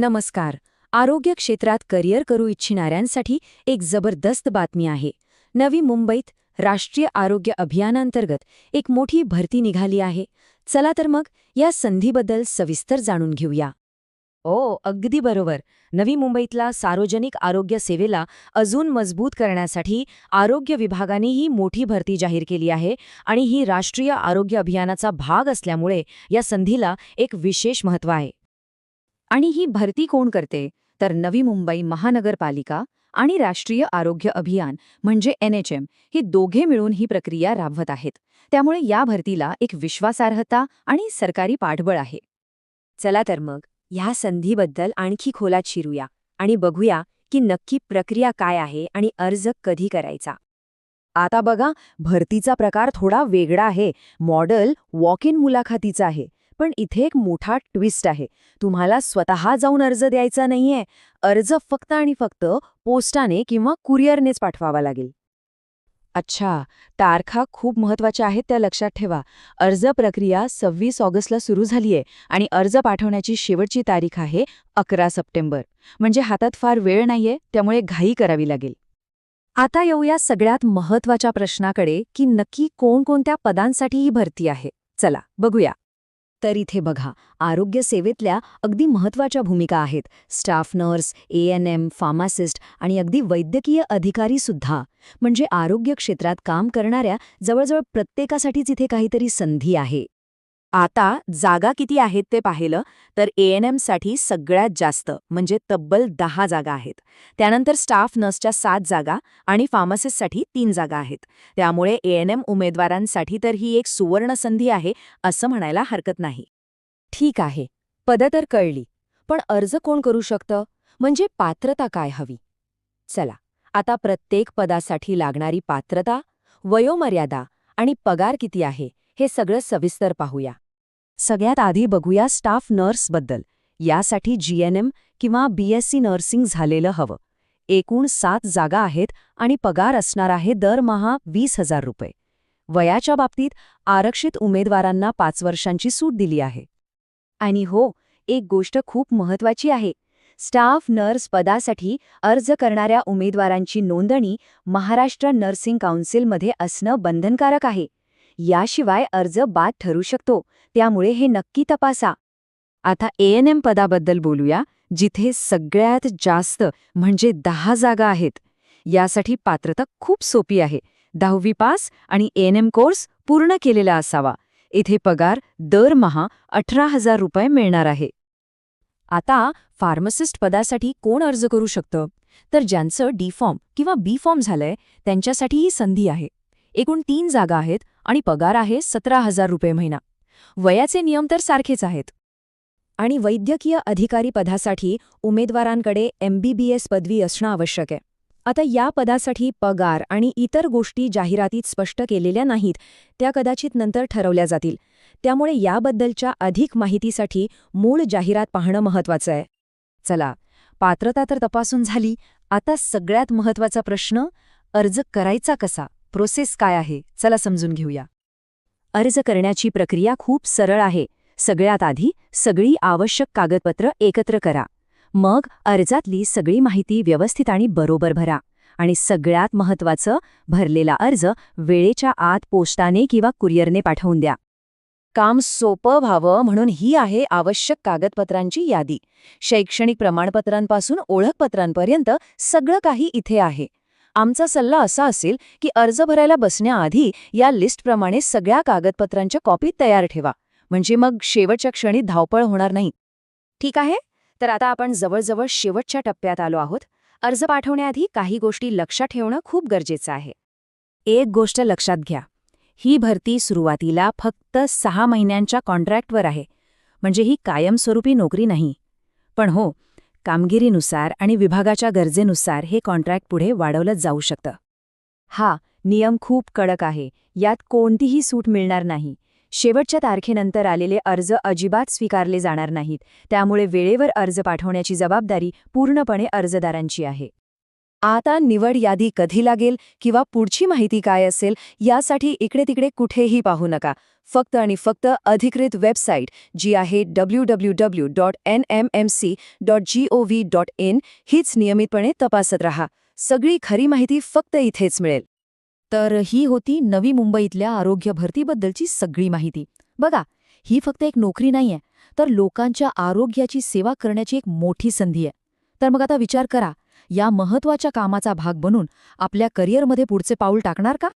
नमस्कार. आरोग्य क्षेत्रात करिअर करू इच्छिणाऱ्यांसाठी एक जबरदस्त बातमी आहे. नवी मुंबईत राष्ट्रीय आरोग्य अभियानांतर्गत एक मोठी भरती निघाली आहे. चला तर मग या संधीबद्दल सविस्तर जाणून घेऊया. ओ अगदी बरोबर. नवी मुंबईतला सार्वजनिक आरोग्य सेवेला अजून मजबूत करण्यासाठी आरोग्य विभागाने ही मोठी भरती जाहीर केली आहे आणि ही राष्ट्रीय आरोग्य अभियानाचा भाग असल्यामुळे या संधीला एक विशेष महत्त्व आहे. आणि ही भरती कोण करते? तर नवी मुंबई महानगरपालिका आणि राष्ट्रीय आरोग्य अभियान म्हणजे एनएचएम ही दोघे मिळून ही प्रक्रिया राबवत आहेत. त्यामुळे या भरतीला एक विश्वासार्हता आणि सरकारी पाठबळ आहे. चला तर मग ह्या संधीबद्दल आणखी खोलात शिरूया आणि बघूया की नक्की प्रक्रिया काय आहे आणि अर्ज कधी करायचा. आता बघा भरतीचा प्रकार थोडा वेगळा आहे. मॉडेल वॉक इन मुलाखतीचा आहे. पण इथे एक मोठा ट्विस्ट आहे. तुम्हाला स्वतः जाऊन अर्ज द्यायचा नाहीये. अर्ज फक्त आणि फक्त पोस्टाने किंवा कुरिअरनेच पाठवावा लागेल. अच्छा तारखा खूप महत्त्वाच्या आहेत त्या लक्षात ठेवा. अर्ज प्रक्रिया सव्वीस ऑगस्टला सुरू झालीये आणि अर्ज पाठवण्याची शेवटची तारीख आहे अकरा सप्टेंबर. म्हणजे हातात फार वेळ नाहीये त्यामुळे घाई करावी लागेल. आता येऊया सगळ्यात महत्त्वाच्या प्रश्नाकडे की नक्की कोणकोणत्या पदांसाठी ही भरती आहे. चला बघूया. तर इथे बघा आरोग्य सेवेतल्या अगदी महत्त्वाच्या भूमिका आहेत. Staff nurse A N M pharmacist आणि अगदी वैद्यकीय अधिकारी सुद्धा. म्हणजे आरोग्य क्षेत्रात काम करणाऱ्या जवळजवळ प्रत्येकासाठीच इथे काहीतरी संधी आहे. आता जागा किती आहेत ते पाहिलं तर ए एन एमसाठी सगळ्यात जास्त म्हणजे तब्बल दहा जागा आहेत. त्यानंतर स्टाफ नर्सच्या सात जागा आणि फार्मासिस्टसाठी तीन जागा आहेत. त्यामुळे ए एन एम उमेदवारांसाठी तर ही एक सुवर्ण संधी आहे असं म्हणायला हरकत नाही. ठीक आहे पदं तर कळली पण अर्ज कोण करू शकतं? म्हणजे पात्रता काय हवी? चला आता प्रत्येक पदासाठी लागणारी पात्रता वयोमर्यादा आणि पगार किती आहे? हे सगळं सविस्तर पाहूया. सगळ्यात आधी बघूया स्टाफ नर्सबद्दल. यासाठी जीएनएम किंवा बीएससी नर्सिंग झालेलं हवं. एकूण सात जागा आहेत आणि पगार असणार आहे दरमहा वीस हजार रुपये. वयाच्या बाबतीत आरक्षित उमेदवारांना पाच वर्षांची सूट दिली आहे. आणि हो एक गोष्ट खूप महत्वाची आहे. स्टाफ नर्स पदासाठी अर्ज करणाऱ्या उमेदवारांची नोंदणी महाराष्ट्र नर्सिंग काउन्सिलमध्ये असणं बंधनकारक आहे. याशिवाय अर्ज बाद ठरू शकतो. त्यामुळे हे नक्की तपासा. आता ए एन एम पदाबद्दल बोलूया जिथे सगळ्यात जास्त म्हणजे दहा जागा आहेत. यासाठी पात्रता खूप सोपी आहे. दहावी पास आणि एन एम कोर्स पूर्ण केलेला असावा. इथे पगार दरमहा अठरा हजार रुपये मिळणार आहे. आता फार्मसिस्ट पदासाठी कोण अर्ज करू शकतं? तर ज्यांचं डी फॉर्म किंवा बी फॉर्म झालंय त्यांच्यासाठी ही संधी आहे. एकूण तीन जागा आहेत आणि पगार आहे सतरा हजार रुपये महिना. वयाचे नियम तर सारखेच आहेत. आणि वैद्यकीय अधिकारी पदासाठी उमेदवारांकडे एमबीबीएस पदवी असणं आवश्यक आहे. आता या पदासाठी पगार आणि इतर गोष्टी जाहिरातीत स्पष्ट केलेल्या नाहीत त्या कदाचित नंतर ठरवल्या जातील. त्यामुळे याबद्दलच्या अधिक माहितीसाठी मूळ जाहिरात पाहणं महत्वाचं आहे. चला पात्रता तर तपासून झाली. आता सगळ्यात महत्त्वाचा प्रश्न अर्ज करायचा कसा? प्रोसेस काय आहे? चला समजून घेऊया. अर्ज करण्याची प्रक्रिया खूप सरळ आहे. सगळ्यात आधी सगळी आवश्यक कागदपत्र एकत्र करा. मग अर्जातली सगळी माहिती व्यवस्थित आणि बरोबर भरा. आणि सगळ्यात महत्वाचं भरलेला अर्ज वेळेच्या आत पोस्टाने किंवा कुरिअरने पाठवून द्या. काम सोपं व्हावं म्हणून ही आहे आवश्यक कागदपत्रांची यादी. शैक्षणिक प्रमाणपत्रांपासून ओळखपत्रांपर्यंत सगळं काही इथे आहे. आमचा सल्ला असा असेल की अर्ज भरायला बसण्याआधी या लिस्टप्रमाणे सगळ्या कागदपत्रांच्या कॉपी तयार ठेवा. म्हणजे मग शेवटच्या क्षणी धावपळ होणार नाही. ठीक आहे? तर आता आपण जवळजवळ शेवटच्या टप्प्यात आलो आहोत. अर्ज पाठवण्याआधी काही गोष्टी लक्षात ठेवणं खूप गरजेचं आहे. एक गोष्ट लक्षात घ्या. ही भरती सुरुवातीला फक्त सहा महिन्यांच्या कॉन्ट्रॅक्टवर आहे. म्हणजे ही कायमस्वरूपी नोकरी नाही. पण हो कामगिरीनुसार आणि विभागाच्या गरजेनुसार हे कॉन्ट्रॅक्ट पुढे वाढवलं जाऊ शकतं. हा नियम खूप कडक आहे. यात कोणतीही सूट मिळणार नाही. शेवटच्या तारखेनंतर आलेले अर्ज अजिबात स्वीकारले जाणार नाहीत. त्यामुळे वेळेवर अर्ज पाठवण्याची जबाबदारी पूर्णपणे अर्जदारांची आहे. आता निवड यादी कधी लागेल किंवा पुढची माहिती काय असेल यासाठी इकडे तिकडे कुठेही पाहू नका. फक्त आणि फक्त अधिकृत वेबसाईट जी आहे W W W dot N M M C dot G O V dot in हीच नियमितपणे तपासत राहा. सगळी खरी माहिती फक्त इथेच मिळेल. तर ही होती नवी मुंबईतल्या आरोग्य भरतीबद्दलची सगळी माहिती. बघा ही फक्त एक नोकरी नाहीये तर लोकांच्या आरोग्याची सेवा करण्याची एक मोठी संधी आहे. तर मग आता विचार करा या महत्त्वाच्या कामाचा भाग बनून आपल्या करिअरमध्ये पुढचे पाऊल टाकणार का?